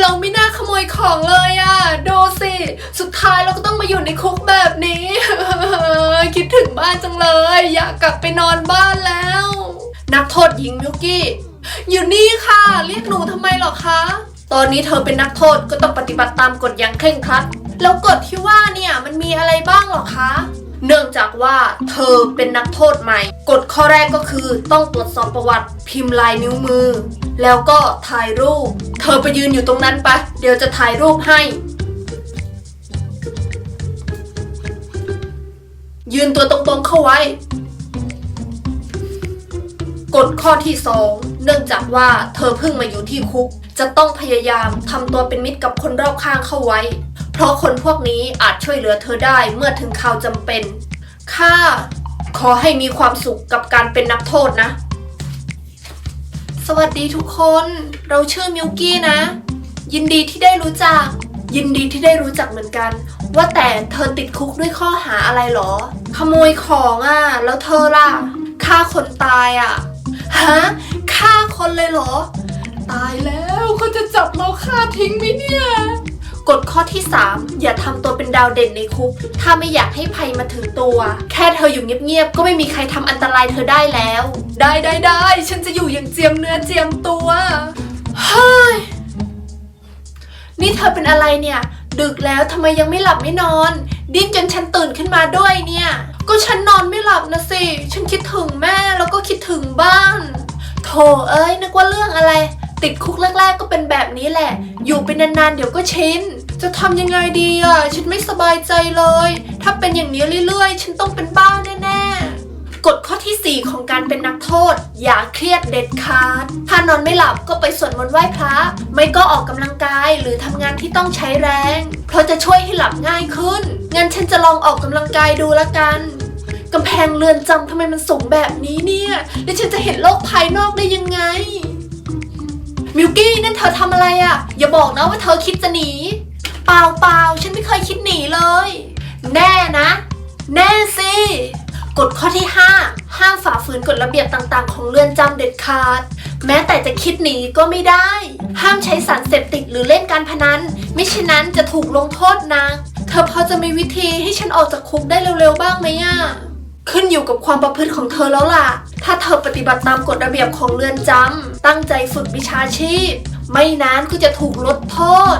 เราไม่น่าขโมยของเลยอะดูสิ สุดท้ายเราก็ต้องมาอยู่ในคุกแบบนี้ คิดถึงบ้านจังเลย อยากกลับไปนอนบ้านแล้ว นักโทษหญิงมิวกี้ อยู่นี่ค่ะ เรียกหนูทำไมหรอคะ ตอนนี้เธอเป็นนักโทษก็ต้องปฏิบัติตามกฎอย่างเคร่งครัด แล้วกฎที่ว่าเนี่ยมันมีอะไรบ้างหรอคะ เนื่องจากว่าเธอเป็นนักโทษใหม่ กฎข้อแรกก็คือต้องตรวจสอบประวัติพิมพ์ลายนิ้วมือ แล้วก็ถ่ายรูป เธอไปยืนอยู่ตรงนั้นปะเดี๋ยวจะถ่ายรูปให้ ยืนตัวตรงๆเข้าไว้กฎข้อที่ 2 เนื่องจากว่าเธอเพิ่งมาอยู่ที่คุก จะต้องพยายามทำตัวเป็นมิตรกับคนรอบข้างเข้าไว้ เพราะคนพวกนี้อาจช่วยเหลือเธอได้เมื่อถึงคราวจำเป็นค่ะขอให้มีความสุขกับการเป็นนักโทษนะ สวัสดีทุกคน เราชื่อมิวกี้นะ ยินดีที่ได้รู้จัก ยินดีที่ได้รู้จักเหมือนกัน ว่าแต่เธอติดคุกด้วยข้อหาอะไรหรอ ขโมยของอะ แล้วเธอล่ะฆ่าคนตายอะฮะฆ่าคนเลยเหรอ ตายแล้วเขาจะจับเราฆ่าทิ้งไหมเนี่ย กฎข้อที่ 3 อย่าทำตัวเป็นดาวเด่นในคุก ถ้าไม่อยากให้ภัยมาถึงตัว แค่เธออยู่เงียบๆ ก็ไม่มีใครทำอันตรายเธอได้แล้ว ได้ได้ได้ฉันจะอยู่อย่างเจียมเนื้อเจียมตัวเฮ้ยนี่เธอเป็นอะไรเนี่ย ดึกแล้วทำไมยังไม่หลับไม่นอน ดิ้นจนฉันตื่นขึ้นมาด้วยเนี่ย ก็ฉันนอนไม่หลับนะสิ ฉันคิดถึงแม่แล้วก็คิดถึงบ้าน โถเอ้ยนึกว่าเรื่องอะไรติดคุกแรกๆก็เป็นแบบนี้แหละ อยู่เป็นนานๆ เดี๋ยวก็ชิน จะทำยังไงดีอะ ฉันไม่สบายใจเลย ถ้าเป็นอย่างนี้เรื่อยๆ ฉันต้องเป็นบ้าแน่ๆ กฎข้อทีสี่ 4 ของการเป็นนักโทษ อย่าเครียดเด็ดขาด ถ้านอนไม่หลับก็ไปสวดมนต์ไหว้พระ ไม่ก็ออกกำลังกายหรือทำงานที่ต้องใช้แรง เพราะจะช่วยให้หลับง่ายขึ้น งั้นฉันจะลองออกกำลังกายดูละกันกำแพงเรือนจำทำไมมันสูงแบบนี้เนี่ย แล้วฉันจะเห็นโลกภายนอกได้ยังไง มิวกี้นั่นเธอทำอะไรอะ่ะ อย่าบอกนะว่าเธอคิดจะหนี เปล่าเปล่าฉันไม่เคยคิดหนีเลย แน่นะ แน่สิกฎข้อที่ 5 ห้ามฝ่าฝืนกฎระเบียบต่างๆ ของเรือนจำเด็ดขาด แม้แต่จะคิดหนีก็ไม่ได้ ห้ามใช้สารเสพติดหรือเล่นการพนันไม่เช่นนั้นจะถูกลงโทษหนะเธอพอจะมีวิธีให้ฉันออกจากคุกได้เร็วๆบ้างไหมอะขึ้นอยู่กับความประพฤติของเธอแล้วล่ะ ถ้าเธอปฏิบัติตามกฎระเบียบของเรือนจำตั้งใจฝึกวิชาชีพ ไม่นานก็จะถูกลดโทษ